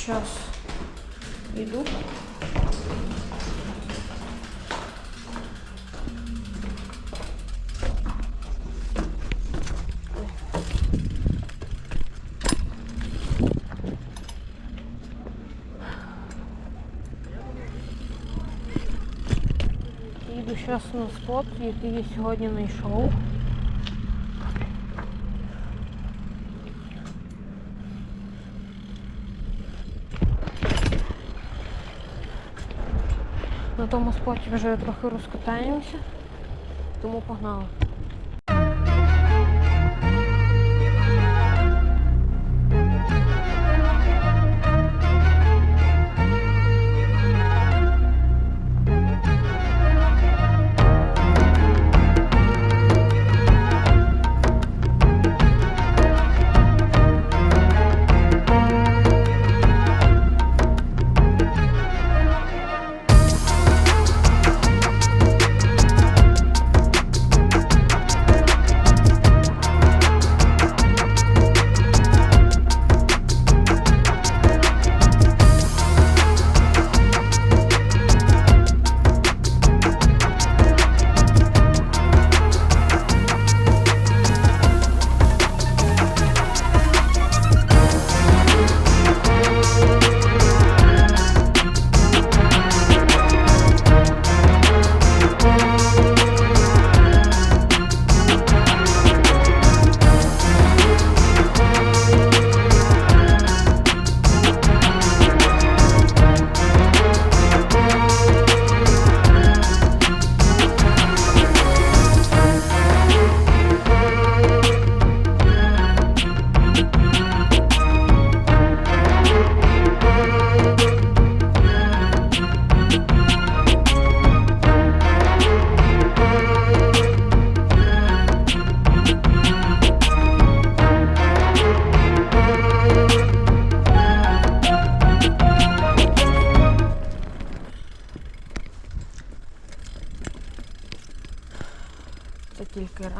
Сейчас иду. Їду зараз на спот, який я сьогодні знайшов. Тому споті вже трохи розкатаємося, тому погнали.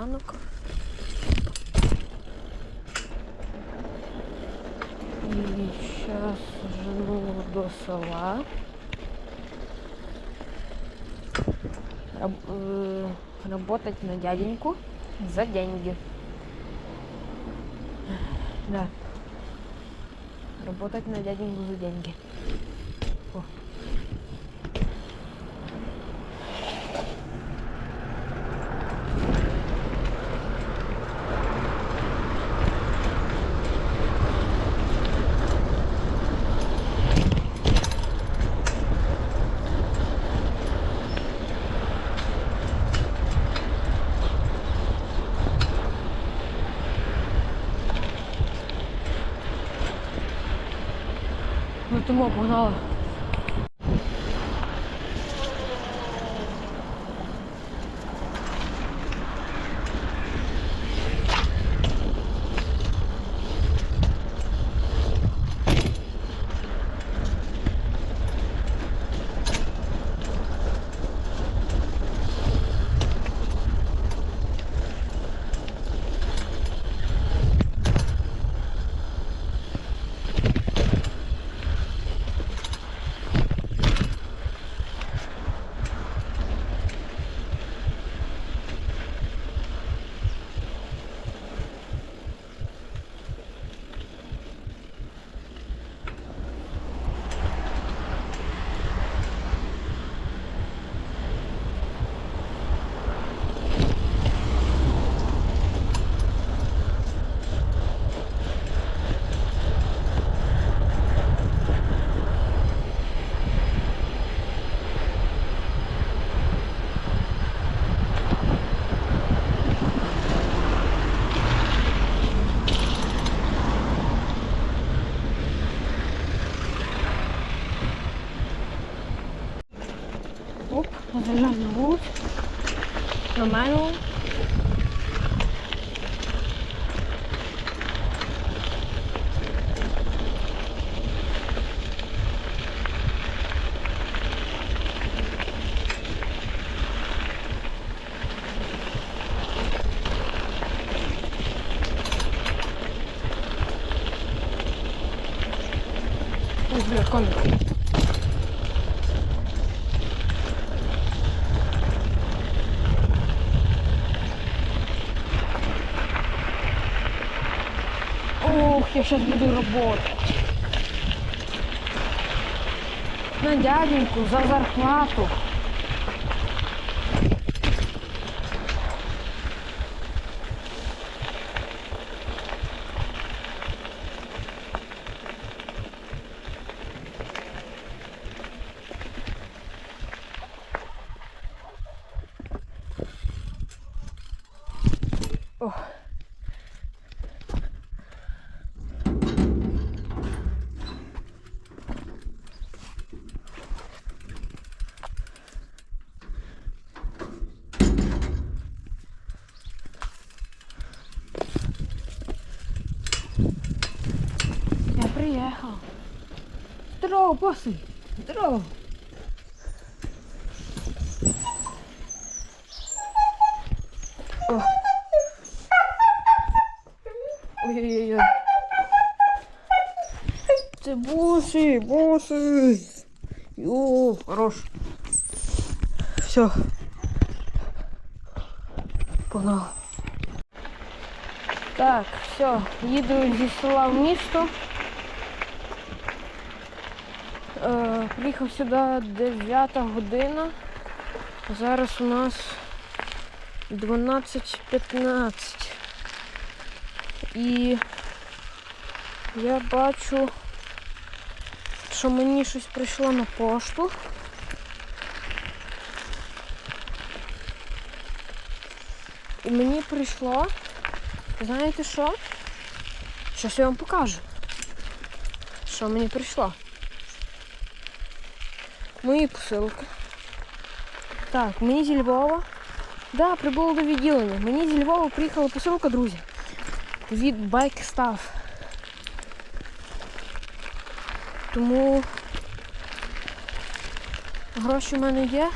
Ранок. І зараз жену до села. Раб, э, работать на дяденьку за деньги. Да. Работать на дяденьку за деньги. О. 经过葡萄 de los lobos romanos. Los Ох, я сейчас буду работать. На дяденьку за зарплату. Ох. приехал. Здорово, боссы. Здорово. О. Ой-ой-ой. Це боссы, боссы. Йо, хорош. Все. Погнал. Так, все, їду зі села в місто. Приїхав сюди 9 година. Зараз у нас 12.15. І я бачу, що мені щось прийшло на пошту. І мені прийшло, знаєте що? Щас я вам покажу. Що мені прийшло. Мої посилки. Так, мені зі Львова. Да, прибуло до відділення. Мені зі Львова приїхала посилка, друзі. Від Bike. Тому гроші в мене є.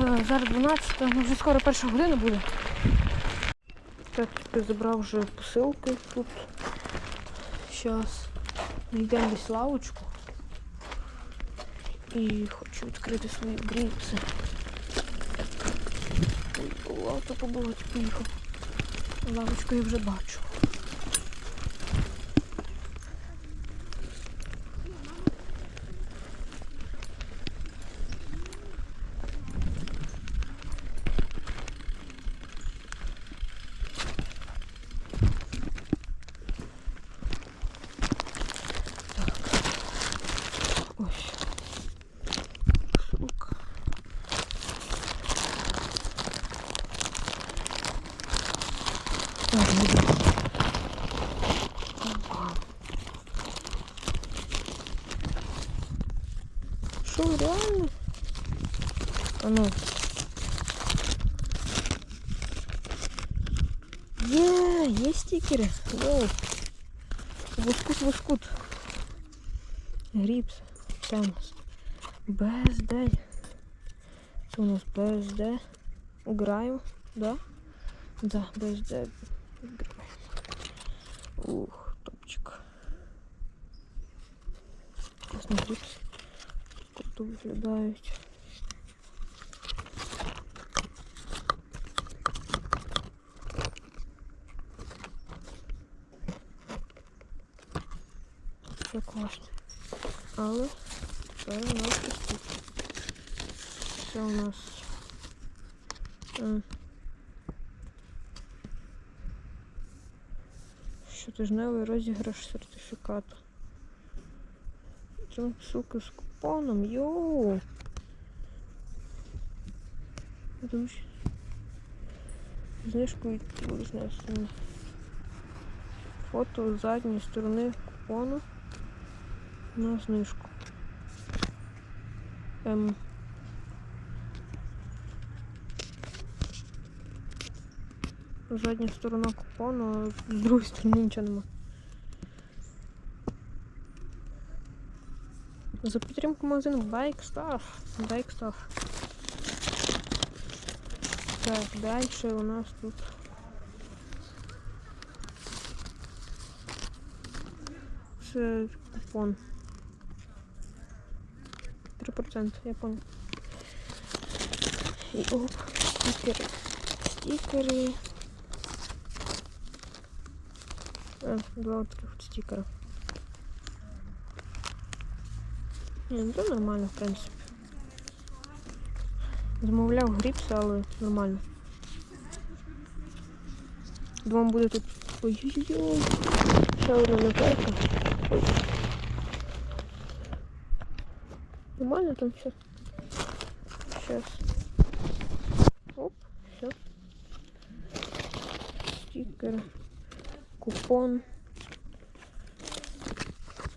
Е, Зараз 12, ну вже скоро перша година буде. Так, я забрав вже посилки тут. Зараз йдемо десь лавочку. І хочу відкрити свої гріпси. Авто побувати поїхав. Лавочку я вже бачу. Що, реально? А ну. Є, є стикери. Воу. Воскут, воскут. Гріпс. Це у нас БСД. Це у нас БСД. Граємо, да? Да, БСД. Граємо. Ух, топчик. Класний Круто виглядають. Це класно. Але тепер у нас тут. Це у нас е, щотижневий розіграш сертифікату. Це сука купоном. Йоу! Друзі. Знижку від знесення. Фото з задньої сторони купону на знижку. Ем. Задня сторона купону, з другої сторони нічого нема. За підтримку магазину Bike Stuff. Bike Stuff. Так, далі у нас тут Це купон. 3%, я понял. І оп, стікери. Стікери. А, два от таких от стікера. Ні, ну то нормально, в принципі. Замовляв гріпс, але нормально. Думаю, буде тут. Ой-ой-ой. Ще одна наклейка. Ой. Нормально там все. Сейчас. Оп, все. Стикер. Купон.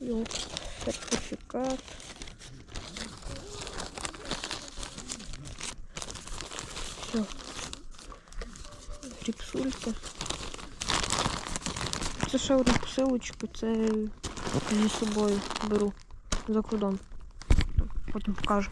Йоп. Сертификат. Все. Ріпсулька. Це ще одну посилочку, це зі собою беру за кордон. Потім покажу.